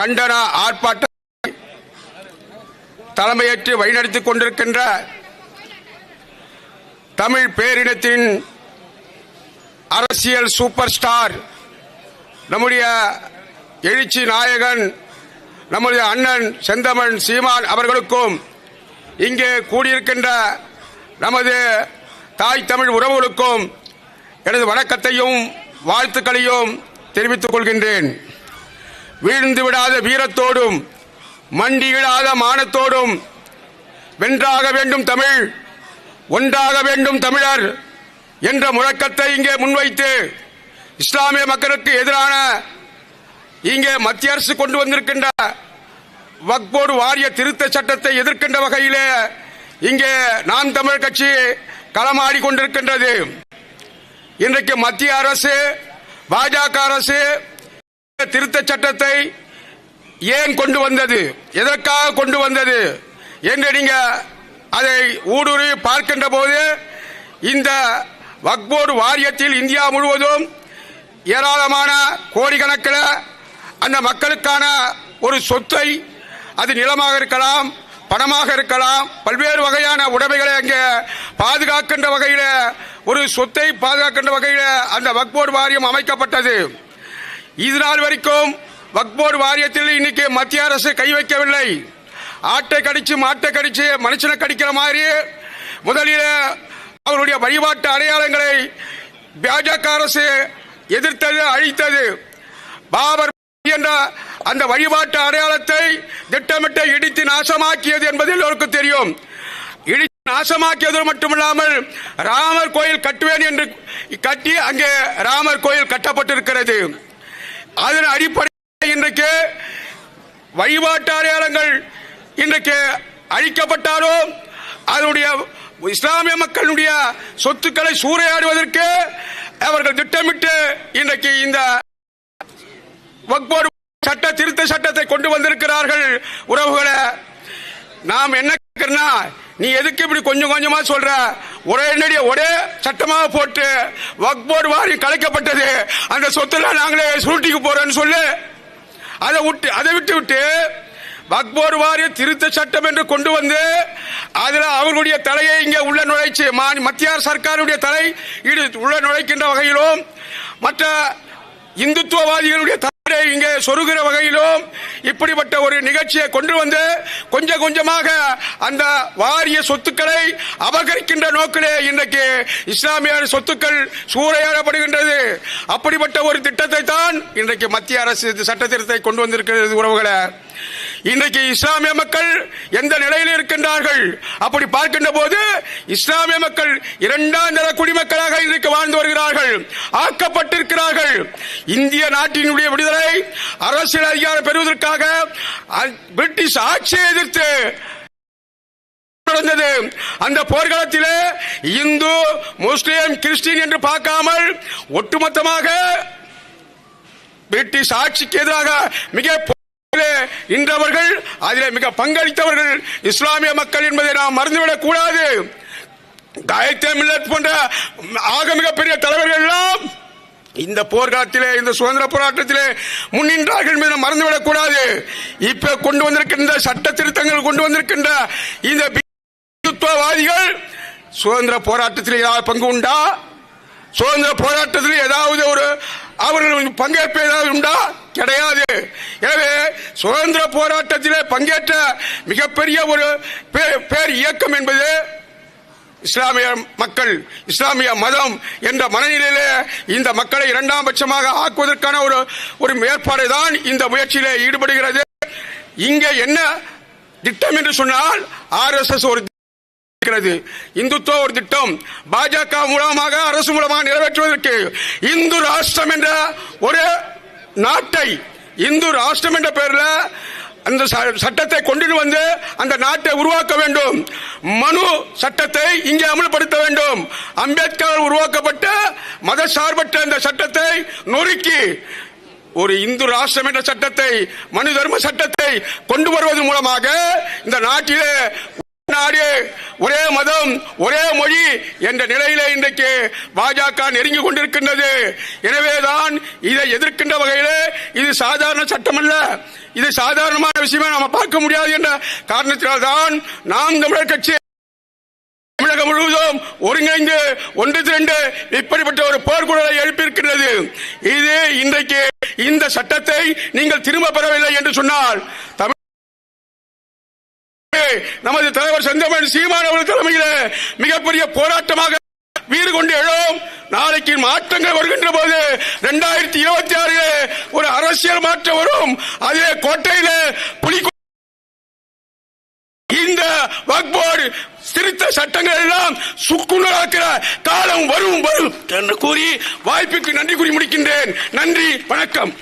கண்டன ஆர்ப்பாட்ட தலைமையேற்று வழிநடத்திக் கொண்டிருக்கின்ற தமிழ் பேரினத்தின் அரசியல் சூப்பர் ஸ்டார் நம்முடைய எழுச்சி நாயகன் நம்முடைய அண்ணன் செந்தமன் சீமான் அவர்களுக்கும் இங்கே கூடியிருக்கின்ற நமது தாய் தமிழ் உறவுகளுக்கும் எனது வணக்கத்தையும் வாழ்த்துக்களையும் தெரிவித்துக் கொள்கின்றேன். வீழ்ந்து விடாத வீரத்தோடும் மண்டியிடாத மானத்தோடும் வென்றாக வேண்டும் தமிழ் ஒன்றாக வேண்டும் தமிழர் என்ற முழக்கத்தை இங்கே முன்வைத்து இஸ்லாமிய மக்களுக்கு எதிரான இங்கே மத்திய அரசு கொண்டு வந்திருக்கின்ற வக்போர்டு வாரிய திருத்த சட்டத்தை எதிர்க்கின்ற வகையிலே இங்கே நாம் தமிழ் கட்சி களமாடி கொண்டிருக்கின்றது இன்றைக்கு மத்திய அரசு பாஜக அரசு திருத்த சட்டத்தை ஏன் கொண்டு வந்தது? எதற்காக கொண்டு வந்தது? என்று நீங்க அதை ஊடுருவி பார்க்கின்ற போது இந்த வக்போர்டு வாரியத்தில் இந்தியா முழுவதும் ஏராளமான கோடிக்கணக்கில் அந்த மக்களுக்கான ஒரு சொத்தை அது நிலமாக இருக்கலாம் பணமாக இருக்கலாம் பல்வேறு வகையான உடைமைகளை அங்கே பாதுகாக்கின்ற வகையில் ஒரு சொத்தை பாதுகாக்கின்ற வகையில் அந்த வக்போர்டு வாரியம் அமைக்கப்பட்டது. இது நாள் வரைக்கும் வக்போர்டு வாரியத்தில் இன்னைக்கு மத்திய அரசு கை வைக்கவில்லை. ஆட்டை கடிச்சு மாட்டை கடிச்சு மனுஷனை கடிக்கிற மாதிரி முதலில் அவருடைய வழிபாட்டு அடையாளங்களை பாஜக அரசு எதிர்த்தது அழித்தது. பாபர் என்ற அந்த வழிபாட்டு அடையாளத்தை திட்டமிட்டு இடித்து நாசமாக்கியது என்பது எல்லோருக்கும் தெரியும். இடித்து நாசமாக்கியது மட்டுமில்லாமல் ராமர் கோயில் கட்டுவேன் என்று கட்டி அங்கே ராமர் கோயில் கட்டப்பட்டிருக்கிறது. அதன் அடிப்படையில் இன்றைக்கு வழிபாட்டு அடையாளங்கள் இன்றைக்கு அழிக்கப்பட்டாலும் அதனுடைய இஸ்லாமிய மக்களுடைய சொத்துக்களை சூறையாடுவதற்கு அவர்கள் திட்டமிட்டு இன்றைக்கு இந்த வக்போர்டு சட்ட திருத்த சட்டத்தை கொண்டு வந்திருக்கிறார்கள் உறவுகளை. நாம் என்ன கேட்கிறனா நீ எதுக்கு இப்படி கொஞ்சம் கொஞ்சமா சொல்ற? ஒரே நடிய ஒரே சட்டமாக போட்டு வக்போர்டு வாரி கலைக்கப்பட்டது. அந்த சொத்துல நாங்களே சுருட்டிக்கு போறோம்னு சொல்லு. அதை விட்டு அதை விட்டு விட்டு வக்போர் வாரிய திருத்த சட்டம் என்று கொண்டு வந்து அதில் அவர்களுடைய தலையை இங்கே உள்ள நுழைச்சு மா- மத்திய சர்க்காருடைய தலை உள்ள நுழைக்கின்ற வகையிலும் மற்ற இந்துத்துவவாதிகளுடைய தலையை இங்கே சொருகிற வகையிலும் இப்படிப்பட்ட ஒரு நிகழ்ச்சியை கொண்டு வந்து கொஞ்சம் கொஞ்சமாக அந்த வாரிய சொத்துக்களை அபகரிக்கின்ற நோக்கிலே இன்றைக்கு இஸ்லாமிய சொத்துக்கள் சூறையாடப்படுகின்றது. அப்படிப்பட்ட ஒரு திட்டத்தை தான் இன்றைக்கு மத்திய அரசு இந்த சட்ட திருத்தத்தை கொண்டு வந்திருக்கிறது உறவுகளை. இன்றைக்கு இஸ்லாமிய மக்கள் எந்த நிலையில் இருக்கின்றார்கள்? அப்படி பார்க்கின்ற போது இஸ்லாமிய மக்கள் இரண்டாம் தர குடிமக்களாக இன்றைக்கு வாழ்ந்து வருகிறார்கள் ஆக்கப்பட்டிருக்கிறார்கள். இந்திய நாட்டினுடைய விடுதலை அரசியல் அதிகாரம் பெறுவதற்காக அ- பிரிட்டிஷ் ஆட்சியை எதிர்த்து நடந்தது. அந்த போர்க்களத்திலே இந்து முஸ்லிம் கிறிஸ்டின் என்று பார்க்காமல் ஒட்டுமொத்தமாக பிரிட்டிஷ் ஆட்சிக்கு எதிராக மிக இன்று அவர்கள் அதில் மிக பங்களித்தவர்கள். இஸ்லாமிய மக்கள் என்பதை நாம் மறந்துவிடக் கூடாது. காயத்ரி மில்லத் போன்ற ஆக மிகப்பெரிய தலைவர்கள் எல்லாம் இந்த போர்க்காலத்திலே இந்த சுதந்திர போராட்டத்திலே முன்னின்றார்கள் என்பதை நாம் மறந்துவிடக் கூடாது. இப்ப கொண்டு வந்திருக்கின்ற சட்ட திருத்தங்கள் கொண்டு வந்திருக்கின்ற இந்த சுதந்திர போராட்டத்தில் ஏதாவது பங்கு உண்டா? சுதந்திர போராட்டத்தில் ஏதாவது ஒரு அவர்கள் பங்கேற்பு ஏதாவது உண்டா? கிடையாது. எனவே சுதந்திர போராட்டத்திலே பங்கேற்ற மிகப்பெரிய ஒரு பே- பேர் இயக்கம் என்பது இஸ்லாமிய மக்கள் இஸ்லாமிய மதம் என்ற மனநிலையிலே இந்த மக்களை இரண்டாம் பட்சமாக ஆக்குவதற்கான ஒரு ஒரு ஏற்பாடு தான் இந்த முயற்சியிலே ஈடுபடுகிறது. இங்கே என்ன திட்டம் என்று சொன்னால் ஆர்எஸ்எஸ் ஒரு இருக்கிறது. இந்துத்துவ ஒரு திட்டம். பாஜக மூலமாக அரசு மூலமாக நிறைவேற்றுவதற்கு இந்து ராஷ்டிரம் என்ற ஒரு நாட்டை இந்து ராஷ்டிரம் என்ற பெயரில் அந்த ச- சட்டத்தை கொண்டு வந்து அந்த நாட்டை உருவாக்க வேண்டும். மனு சட்டத்தை இங்கே அமல்படுத்த வேண்டும். அம்பேத்கர் உருவாக்கப்பட்ட மத சார்பற்ற அந்த சட்டத்தை நொறுக்கி ஒரு இந்து ராஷ்டிரம் என்ற சட்டத்தை மனு தர்ம சட்டத்தை கொண்டு வருவதன் மூலமாக இந்த நாட்டிலே நாடு ஒரே மதம் ஒரே மொழி என்ற நிலையில இன்றைக்கு பாஜக நெருங்கி கொண்டிருக்கின்றது. எனவேதான் இதை எதிர்க்கின்ற வகையில் இது சாதாரண சட்டமல்ல. இது சாதாரணமான விஷயமா நாம பார்க்க முடியாது என்ற காரணத்தினால்தான் நாம் தமிழர் கட்சி தமிழகம் முழுவதும் ஒருங்கிணைந்து ஒன்று திரண்டு இப்படிப்பட்ட ஒரு போர்க்குழலை எழுப்பியிருக்கிறது இது இன்றைக்கு இந்த சட்டத்தை நீங்கள் திரும்ப பெறவில்லை என்று சொன்னால் தமிழ் நமது தலைவர் செந்தமன் சீமான் அவர்கள் தலைமையில் மிகப்பெரிய போராட்டமாக வீறு கொண்டு எழும். நாளைக்கு மாற்றங்கள் வருகின்ற போது இரண்டாயிரத்தி இருபத்தி ஆறு ஒரு அரசியல் மாற்றம் வரும். அதே கோட்டையில புலி இந்த வக்போர்டு திருத்த சட்டங்கள் எல்லாம் சுக்குநராக்கிற காலம் வரும் வரும். என்று கூறி வாய்ப்புக்கு நன்றி கூறி முடிக்கின்றேன். நன்றி வணக்கம்.